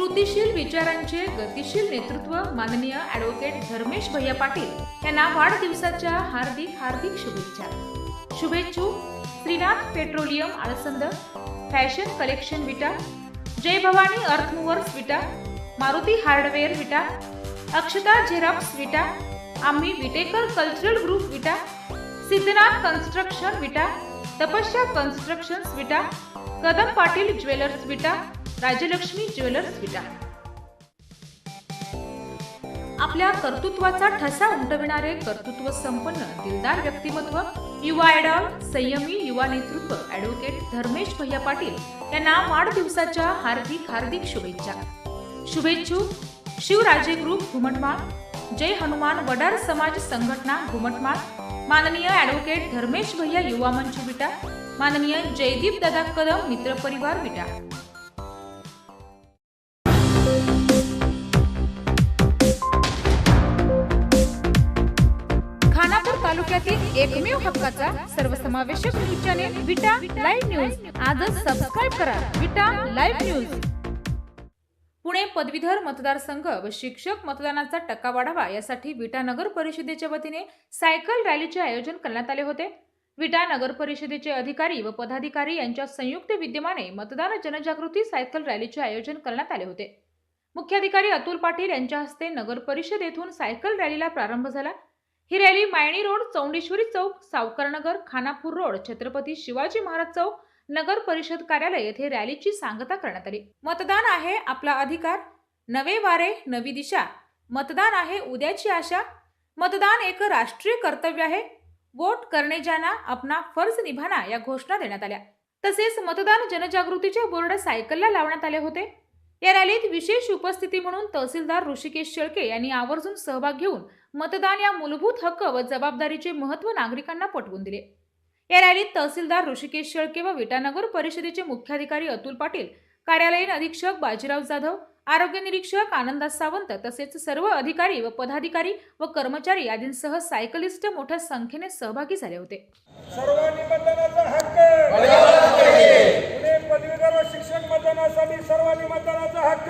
कृतिशील विचारांचे गतिशील नेतृत्व माननीय ॲडव्होकेट धर्मेश भैया पाटील यांना वाढदिवसाच्या हार्दिक हार्दिक शुभेच्छा. शुभेच्छू Shrinath petroleum Alsand fashion collection Vita Jai Bhavani earthmovers Vita Maruti hardware Vita Akshata xerox Vita आम्ही Vitekar cultural group Vita Siddhanath construction Vita Tapasya constructions Vita Kadam Patil jewellers Vita Rajlakshmi jewellers Vita. आपल्या कर्तृत्वाचा ठसा उमटविणारे कर्तृत्व संपन्न दिलदार व्यक्तिमत्व युवा idol संयमी युवा नेतृत्व ॲडव्होकेट धर्मेश भैया पाटील यांना वाढदिवसाच्या हार्दिक हार्दिक शुभेच्छा. शुभेच्छुक शिवराजे ग्रुप घुमटमाळ जय हनुमान वडार समाज संघटना घुमटमाळ माननीय ॲडव्होकेट धर्मेश भैया युवा मंच विटा माननीय जयदीप दादा कदम मित्र परिवार विटा. तालुक्यातील एकमेव हक्काचा सर्वसमावेशक news channel Vita live news. आजच सबस्क्राईब करा. Vita live news. पुणे पदवीधर मतदारसंघ व शिक्षक मतदानाचा टक्का वाढावा यासाठी विटा नगर परिषदेच्या वतीने सायकल रॅलीचे आयोजन करण्यात आले होते. विटा नगर परिषदेचे अधिकारी व पदाधिकारी यांच्या संयुक्त विद्यमाने मतदान जनजागृती सायकल रॅलीचे आयोजन करण्यात आले होते. मुख्याधिकारी अतुल पाटील यांच्या हस्ते नगर परिषद येथून सायकल रॅलीला प्रारंभ झाला. ही रॅली मायणी रोड चौंडेश्वरी चौक सावकारनगर खानापूर रोड छत्रपती शिवाजी महाराज चौक नगर परिषद कार्यालय येथे रॅलीची सांगता करण्यात आली. मतदान आहे आपला अधिकार. नवे वारे नवी दिशा. मतदान आहे उद्याची आशा. मतदान एक राष्ट्रीय कर्तव्य आहे. वोट करणे ज्यांना अपना फर्ज निभाना या घोषणा देण्यात आल्या. तसेच मतदान जनजागृतीचे बोर्ड सायकलला लावण्यात आले होते. या रॅलीत विशेष उपस्थिती म्हणून तहसीलदार ऋषिकेश शेळके यांनी आवर्जून सहभाग घेऊन मतदान या मूलभूत हक्क व जबाबदारीचे महत्त्व नागरिकांना पटवून दिले. या रॅलीत तहसीलदार ऋषिकेश शेळके व विटानगर परिषदेचे मुख्याधिकारी अतुल पाटील कार्यालयीन अधीक्षक बाजीराव जाधव आरोग्य निरीक्षक आनंदास सावंत तसेच सर्व अधिकारी व पदाधिकारी व कर्मचारी आदींसह सायकलिस्ट मोठ्या संख्येने सहभागी झाले होते सर्वांनी मतदानाचा हक्क पुणे पदवीधर व शिक्षक मतदानासाठी सर्वांनी मतदानाचा हक्क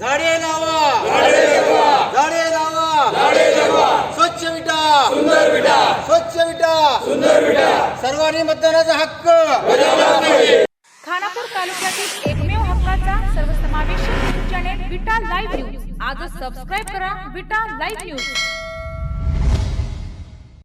झाडे लावा. झाडे लावा. स्वच्छ विटा. सुंदर विटा. स्वच्छ विटा. सुंदर विटा. सर्वांनी मतदानाचा हक्क. खानापूर तालुक्यातील एकमेव हक्काचा सर्वसमावेशक news channel Vita live news. आजच सबस्क्राईब करा विटा लाईव्ह न्यूज.